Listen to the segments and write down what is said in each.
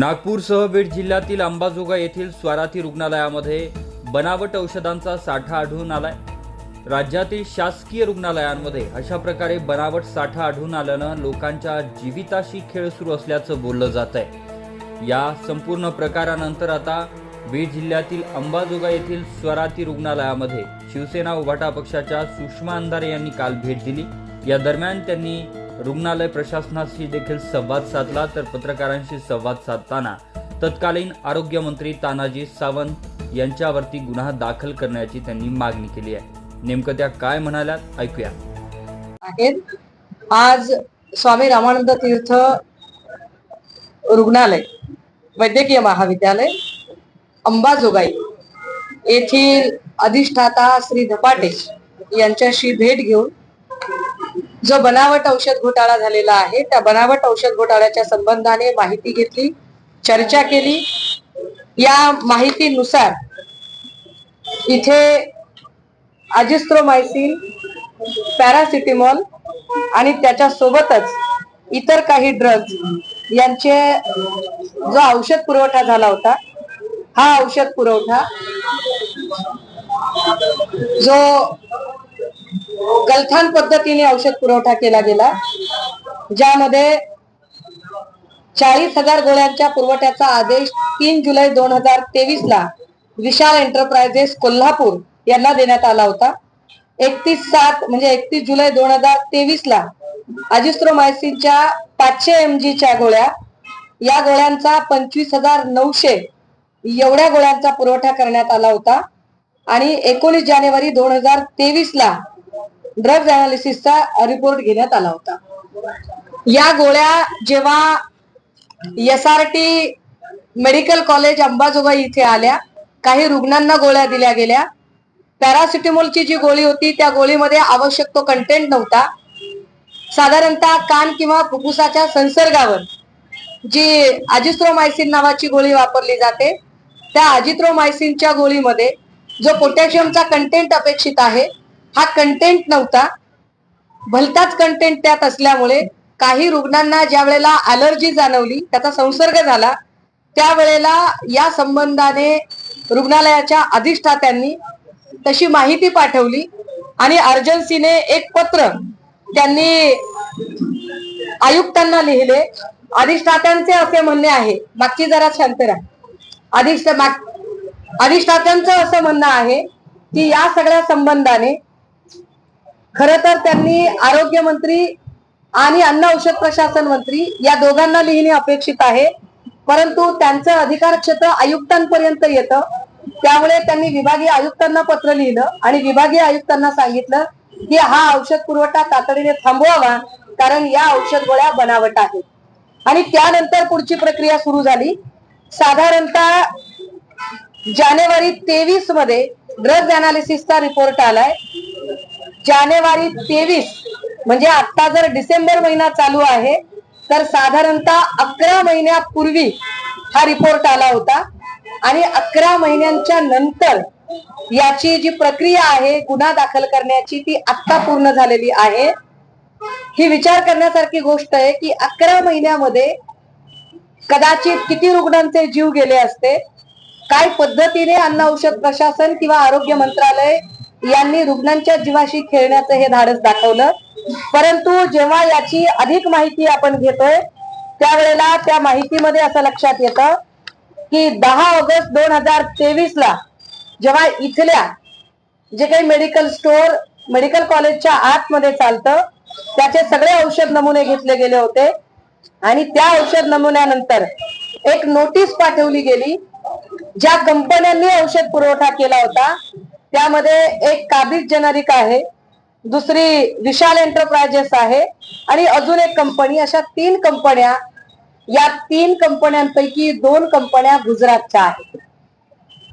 नागपूरसह बीड जिल्ह्यातील अंबाजोगाई येथील स्वाराथी रुग्णालयामध्ये बनावट औषधांचा साठा आढळून आलाय. राज्यातील शासकीय रुग्णालयांमध्ये अशा प्रकारे बनावट साठा आढळून आल्यानं लोकांच्या जीविताशी खेळ सुरू असल्याचं बोललं जात आहे या संपूर्ण प्रकारानंतर आता बीड जिल्ह्यातील अंबाजोगाई येथील स्वराती रुग्णालयामध्ये शिवसेना उभाटा पक्षाच्या सुषमा अंधारे यांनी काल भेट दिली. या दरम्यान त्यांनी रुग्णालय प्रशासनाशी देखील संवाद साधला तर पत्रकारांशी संवाद साधताना तत्कालीन आरोग्यमंत्री तानाजी सावंत यांच्यावरती गुन्हा दाखल करण्याची त्यांनी मागणी केली आहे. नेमकं त्या काय म्हणाल्यात? ऐकूया. आज स्वामी रामानंद तीर्थ रुग्णालय वैद्यकीय महाविद्यालय अंबाजोगाई येथील अधिष्ठाता श्री धपाटे यांच्याशी भेट घेऊन जो बनावट औषध घोटाळा झालेला आहे त्या बनावट औषध घोटाळ्याच्या संबंधाने माहिती घेतली चर्चा केली. या माहितीनुसार इथे अजिस्ट्रोमायसिन पॅरासिटेमॉल आणि त्याच्या सोबतच इतर काही ड्रग्ज यांचे जो औषध पुरवठा झाला होता हा औषध पुरवठा जो गलथान पद्धतीने औषध पुरवठा केला गेला ज्यामध्ये चाळीस हजार गोळ्यांच्या पुरवठ्याचा आदेश तीन जुलै दोन हजार तेवीस ला विशाल एंटरप्राइजेस कोल्हापूर यांना देण्यात आला होता. एकतीस सात म्हणजे एकतीस जुलै दोन हजार तेवीस ला अजिस्ट्रोमायसिनच्या पाचशे एम च्या गोळ्या या गोळ्यांचा पंचवीस हजार नऊशे एवढ्या गोळ्यांचा पुरवठा करण्यात आला होता. आणि एकोणीस जानेवारी दोन हजार तेवीस ला ड्रग्ज अनालिसिसचा रिपोर्ट घेण्यात आला होता. या गोळ्या जेव्हा S R T medical college Ambajogai इथे आल्या काही रुग्णांना गोळ्या दिल्या गेल्या. पॅरासिटेमॉलची जी गोळी होती त्या गोळीमध्ये आवश्यक तो कंटेंट नव्हता. साधारणतः कान किंवा फुफ्फुसाच्या संसर्गावर जी अजिथ्रोमायसिन नावाची गोळी वापरली जाते त्या अजिथ्रोमायसिनच्या गोळीमध्ये जो पोटॅशियमचा कंटेंट अपेक्षित आहे हा कंटेंट नव्हता. भलताच कंटेंट त्यात असल्यामुळे काही रुग्णांना ज्या वेळेला अलर्जी जाणवली त्याचा संसर्ग झाला त्यावेळेला या संबंधाने रुग्णालयाच्या अधिष्ठात्यांनी तशी माहिती पाठवली आणि अर्जन्सीने एक पत्र त्यांनी आयुक्तांना लिहिले. अधिष्ठात्यांचे असे म्हणणे आहे मागची जरा शांत राहा. अधिष्ठ माग- अधिष्ठात्यांचं असं म्हणणं आहे की या सगळ्या संबंधाने खर तर त्यांनी आरोग्य मंत्री आणि अन्न औषध प्रशासन मंत्री या दोघांना लिहिणे अपेक्षित आहे. परंतु त्यांचं अधिकार क्षेत्र आयुक्तांपर्यंत येतं. त्यामुळे त्यांनी विभागीय आयुक्तांना पत्र लिहिलं आणि विभागीय आयुक्तांना सांगितलं की हा औषध पुरवठा तातडीने थांबवावा कारण या औषध गोळ्या बनावट आहेत. आणि त्यानंतर पुढची प्रक्रिया सुरू झाली. साधारणतः जानेवारी तेवीसमध्ये ड्रग्ज अनालिसिसचा रिपोर्ट आलाय. जानेवारी तेवीस म्हणजे आता जर डिसेंबर महिना चालू आहे तर साधारणतः अकरा महिन्यापूर्वी हा रिपोर्ट आला होता. आणि अकरा महिन्यांच्या नंतर याची जी प्रक्रिया आहे गुन्हा दाखल करण्याची ती आत्ता पूर्ण झालेली आहे. ही विचार करण्यासारखी गोष्ट आहे की अकरा महिन्यामध्ये कदाचित किती रुग्णांचे जीव गेले असते काय पद्धतीने अन्न औषध प्रशासन किंवा आरोग्य मंत्रालय यांनी रुग्णांच्या जीवाशी खेळण्याचं हे धाडस दाखवलं. परंतु जेव्हा याची अधिक माहिती आपण घेतोय त्यावेळेला त्या माहितीमध्ये असं लक्षात येतं की दहा ऑगस्ट दोन हजार तेवीस ला जेव्हा इथल्या जे काही मेडिकल स्टोअर मेडिकल कॉलेजच्या आतमध्ये चालतं त्याचे सगळे औषध नमुने घेतले गेले होते. आणि त्या औषध नमुन्यानंतर एक नोटीस पाठवली गेली ज्या कंपन्यांनी औषध पुरवठा केला होता त्यामध्ये एक काबिज जेनरिक आहे दुसरी विशाल एंटरप्राइजेस आहे आणि अजून एक कंपनी अशा तीन कंपन्या या तीन कंपन्यांपैकी दोन कंपन्या गुजरातच्या आहेत.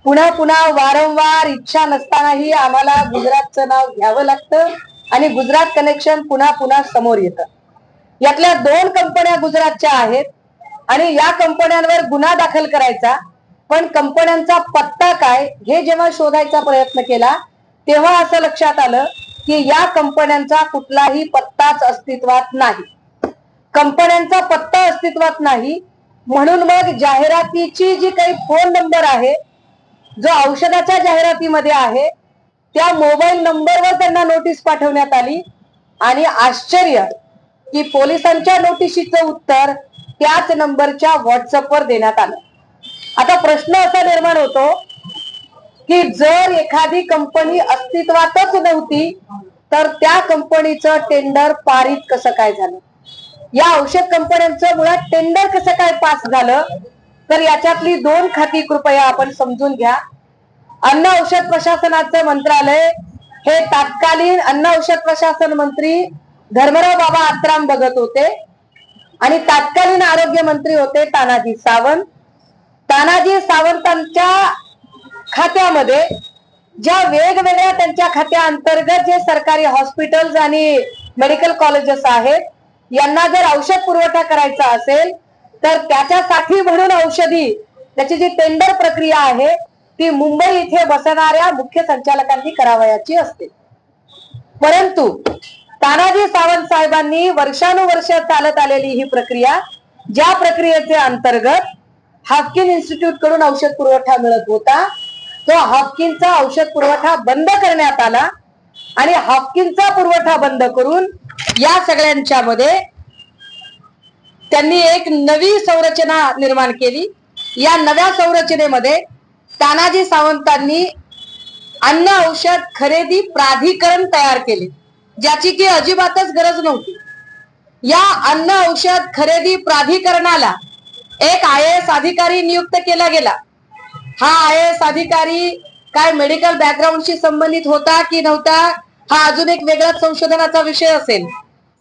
पुन्हा पुन्हा वारंवार इच्छा नसतानाही आम्हाला गुजरातचं नाव घ्यावं लागतं आणि गुजरात कनेक्शन पुन्हा पुन्हा समोर येतं. यातल्या दोन कंपन्या गुजरातच्या आहेत आणि या कंपन्यांवर गुन्हा दाखल करायचा पण कंपन्यांचा पत्ता काय हे जेव्हा शोधायचा प्रयत्न केला तेव्हा असं लक्षात आलं की या कंपन्यांचा कुठलाही पत्ताच अस्तित्वात नाही. कंपन्यांचा पत्ता अस्तित्वात नाही म्हणून मग जाहिरातीची जी काही फोन नंबर आहे जो औषधाच्या जाहिरातीमध्ये आहे त्या मोबाईल नंबरवर त्यांना नोटीस पाठवण्यात आली. आणि आश्चर्य की पोलिसांच्या नोटिशीचं उत्तर त्याच नंबरच्या व्हॉट्सअपवर देण्यात आलं. आता प्रश्न असा निर्माण होतो की जर एखादी कंपनी अस्तित्वातच नव्हती तर त्या कंपनीचं टेंडर पारित कसं काय झालं? या औषध कंपन्यांचं मुळात टेंडर कसं काय पास झालं? तर याच्यातली दोन खाती कृपया आपण समजून घ्या. अन्न औषध प्रशासनाचं मंत्रालय हे तात्कालीन अन्न औषध प्रशासन मंत्री धर्मराव बाबा आत्राम बघत होते आणि तात्कालीन आरोग्य मंत्री होते तानाजी सावंत. तानाजी सावंतांच्या खात्यामध्ये ज्या वेगवेगळ्या त्यांच्या खात्याअंतर्गत जे सरकारी हॉस्पिटल्स आणि मेडिकल कॉलेजेस आहेत यांना जर औषध पुरवठा करायचा असेल तर त्याच्यासाठी म्हणून औषधी त्याची जी टेंडर प्रक्रिया आहे ती मुंबई इथे बसणाऱ्या मुख्य संचालकांनी करावयाची असते. परंतु तानाजी सावंत साहेबांनी वर्षानुवर्ष चालत आलेली ही प्रक्रिया ज्या प्रक्रियेचे अंतर्गत हाफकिन इन्स्टिट्यूटकडून औषध पुरवठा मिळत होता. तो हाफकिनचा औषध पुरवठा बंद करण्यात आला आणि हाफकिनचा पुरवठा बंद करून या सगळ्यांच्या मध्ये त्यांनी एक नवी संरचना निर्माण केली. या नव्या संरचनेमध्ये तानाजी सावंतांनी अन्न औषध खरेदी प्राधिकरण तयार केले ज्याची की अजिबातच गरज नव्हती. या अन्न औषध खरेदी प्राधिकरणाला एक आय एस अधिकारी नियुक्त केला गेला. हा आय एस अधिकारी काय मेडिकल बॅकग्राऊंडशी संबंधित होता की नव्हता हा अजून एक वेगळाच संशोधनाचा विषय असेल.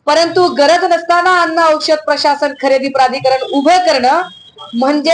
परंतु गरज नसताना अन्न औषध प्रशासन खरेदी प्राधिकरण उभं करणं म्हणजे